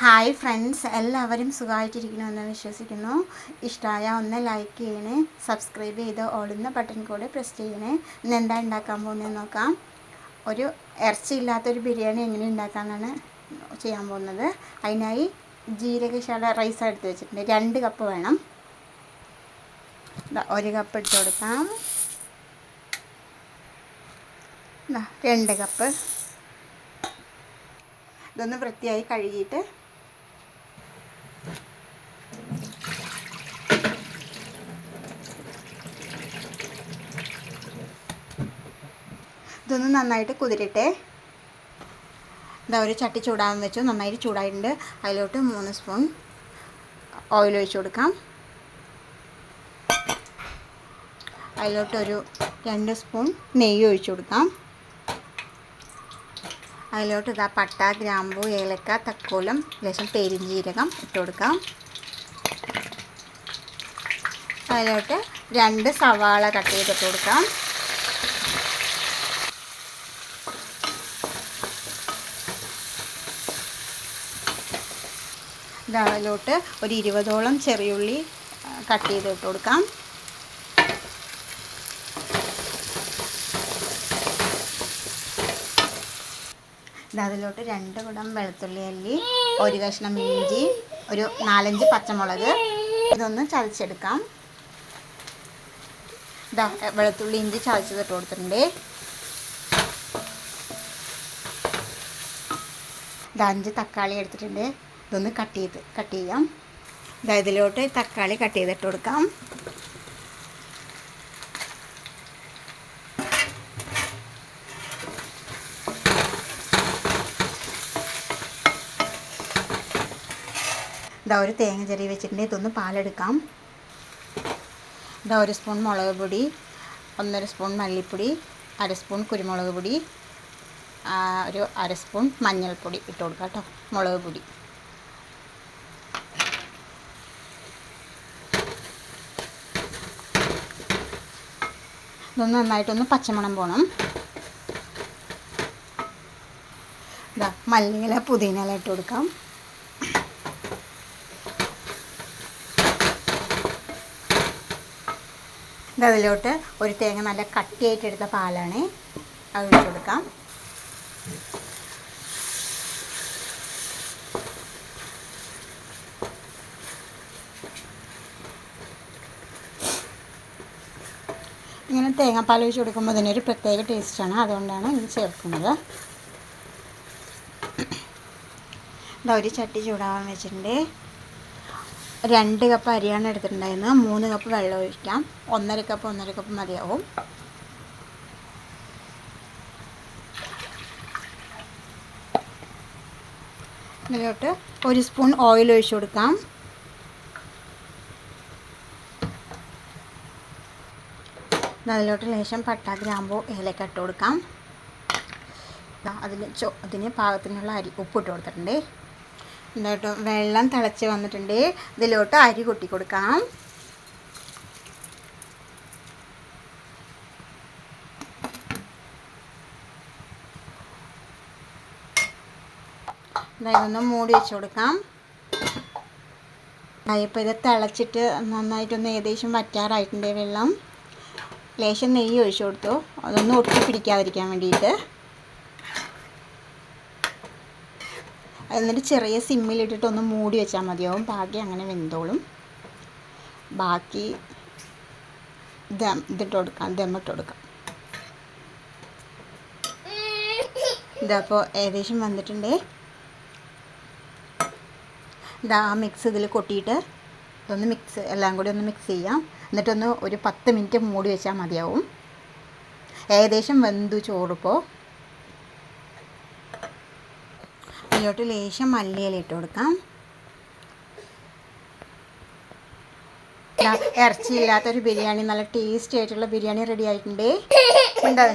Hi friends എല്ലാവരും സുഖമായിട്ടിരിക്കണമെന്ന് വിശ്വസിക്കുന്നു. ഇഷ്ടമായ ഒന്ന് ലൈക്ക് ചെയ്യണേ. സബ്സ്ക്രൈബ് ചെയ്ത് ഓടുന്ന ബട്ടൺ കൂടെ പ്രസ് ചെയ്യണേ. ഇന്ന് എന്താ ഉണ്ടാക്കാൻ പോകുന്നത് നോക്കാം. ഒരു ഇറച്ചിയില്ലാത്തൊരു ബിരിയാണി എങ്ങനെ ഉണ്ടാക്കാമെന്നാണ് ചെയ്യാൻ പോകുന്നത്. അതിനായി ജീരകശാല റൈസ് എടുത്ത് വെച്ചിട്ടുണ്ട്. രണ്ട് കപ്പ് വേണം. ഒരു കപ്പ് ഇട്ട് കൊടുക്കാം. രണ്ട് കപ്പ് ഇതൊന്ന് വൃത്തിയായി കഴുകിയിട്ട് ഇതൊന്ന് നന്നായിട്ട് കുതിരട്ടെ. ഇതാ ഒരു ചട്ടി ചൂടാന്ന് വെച്ചു. നന്നായിട്ട് ചൂടായിട്ടുണ്ട്. അതിലോട്ട് മൂന്ന് സ്പൂൺ ഓയിൽ ഒഴിച്ചു കൊടുക്കാം. അതിലോട്ടൊരു രണ്ട് സ്പൂൺ നെയ്യ് ഒഴിച്ചു കൊടുക്കാം. അതിലോട്ട് ഇതാ പട്ട ഗ്രാമ്പു ഏലക്ക തക്കോലം ലേശം പെരിഞ്ജീരകം ഇട്ട് കൊടുക്കാം. അതിലോട്ട് രണ്ട് സവാള കട്ട് ചെയ്തിട്ട് കൊടുക്കാം. ഇതാ അതിലോട്ട് ഒരു ഇരുപതോളം ചെറിയുള്ളി കട്ട് ചെയ്തിട്ട് കൊടുക്കാം. ഇതിലോട്ട് രണ്ട് കുടം വെളുത്തുള്ളി അല്ലി ഒരു കഷ്ണം ഇഞ്ചി ഒരു നാലഞ്ച് പച്ചമുളക്. ഇതൊന്ന് ചതച്ചെടുക്കാം. ഇതാ വെളുത്തുള്ളി ഇഞ്ചി ചതച്ചതിട്ട് കൊടുത്തിട്ടുണ്ട്. ഇത് അഞ്ച് തക്കാളി എടുത്തിട്ടുണ്ട്. ഇതൊന്ന് കട്ട് ചെയ്ത് കട്ട് ചെയ്യാം. ഇതാ ഇതിലോട്ട് തക്കാളി കട്ട് ചെയ്തിട്ട് കൊടുക്കാം. ഇതാ ഒരു തേങ്ങ ചെറിയ വെച്ചിട്ടുണ്ട്. ഇതൊന്ന് പാലെടുക്കാം. ഇതാ ഒരു സ്പൂൺ മുളക് പൊടി ഒന്നര സ്പൂൺ മല്ലിപ്പൊടി അര സ്പൂൺ കുരുമുളക് പൊടി ഒരു അര സ്പൂൺ മഞ്ഞൾപ്പൊടി ഇട്ട് കൊടുക്കാം കേട്ടോ മുളക് പൊടി. ഇതൊന്ന് നന്നായിട്ടൊന്ന് പച്ചമണം പോകണം ഇതാ മല്ലിയില പുതിനയില ഇട്ട് കൊടുക്കാം. ഇതതിലോട്ട് ഒരു തേങ്ങ നല്ല കട്ടിയായിട്ട് എടുത്ത പാലാണ് അത് ഇട്ട് കൊടുക്കാം. ഇങ്ങനെ തേങ്ങാപ്പാൽ ഒഴിച്ച് കൊടുക്കുമ്പോൾ അതിനൊരു പ്രത്യേക ടേസ്റ്റാണ് അതുകൊണ്ടാണ് ഇത് ചേർക്കുന്നത്. ഇതാ ഒരു ചട്ടി ചൂടാവാൻ വെച്ചിട്ടുണ്ട്. രണ്ട് കപ്പ് അരിയാണ് എടുത്തിട്ടുണ്ടായിരുന്നത്. മൂന്ന് കപ്പ് വെള്ളം ഒഴിക്കാം. ഒന്നര കപ്പ് ഒന്നര കപ്പ് മതിയാവും. ഇതിലോട്ട് ഒരു സ്പൂൺ ഓയിൽ ഒഴിച്ചു കൊടുക്കാം. അതിലോട്ട് ലേശം പട്ട ഗ്രാമ്പോ ഏലക്ക ഇട്ട് കൊടുക്കാം. അതിന് ചോ അതിന് പാകത്തിനുള്ള അരി ഉപ്പ് ഇട്ട് കൊടുത്തിട്ടുണ്ട്. എന്നിട്ട് വെള്ളം തിളച്ച് വന്നിട്ടുണ്ട്. ഇതിലോട്ട് അരി കൊട്ടി കൊടുക്കാം ഇതൊന്ന് മൂടി വെച്ച് കൊടുക്കാം. ഇപ്പോൾ ഇത് തിളച്ചിട്ട് നന്നായിട്ടൊന്ന് ഏകദേശം വറ്റാറായിട്ടുണ്ട് വെള്ളം. ലേശം നെയ്യ് ഒഴിച്ചു കൊടുത്തു. അതൊന്നും ഒട്ടി പിടിക്കാതിരിക്കാൻ വേണ്ടിയിട്ട്. എന്നിട്ട് ചെറിയ സിമ്മിലിട്ടിട്ട് ഒന്ന് മൂടി വെച്ചാൽ മതിയാവും ബാക്കി അങ്ങനെ വെന്തോളും. ബാക്കി ദം ഇതിട്ട് കൊടുക്കാം. ദമ്മിട്ട് കൊടുക്കാം. ഇതപ്പോൾ ഏകദേശം വന്നിട്ടുണ്ട്. ഇതാ ആ മിക്സ് ഇതിൽ കൊട്ടിയിട്ട് ഇതൊന്ന് മിക്സ് എല്ലാം കൂടി ഒന്ന് മിക്സ് ചെയ്യാം. എന്നിട്ടൊന്ന് ഒരു പത്ത് മിനിറ്റ് മൂടി വെച്ചാൽ മതിയാവും. ഏകദേശം വെന്തു ചോറിപ്പോൾ അതിലോട്ട് ലേശം മല്ലിയില ഇട്ട് കൊടുക്കാം. ഇറച്ചിയില്ലാത്തൊരു ബിരിയാണി നല്ല ടേസ്റ്റി ആയിട്ടുള്ള ബിരിയാണി റെഡി ആയിട്ടുണ്ട്. എന്താ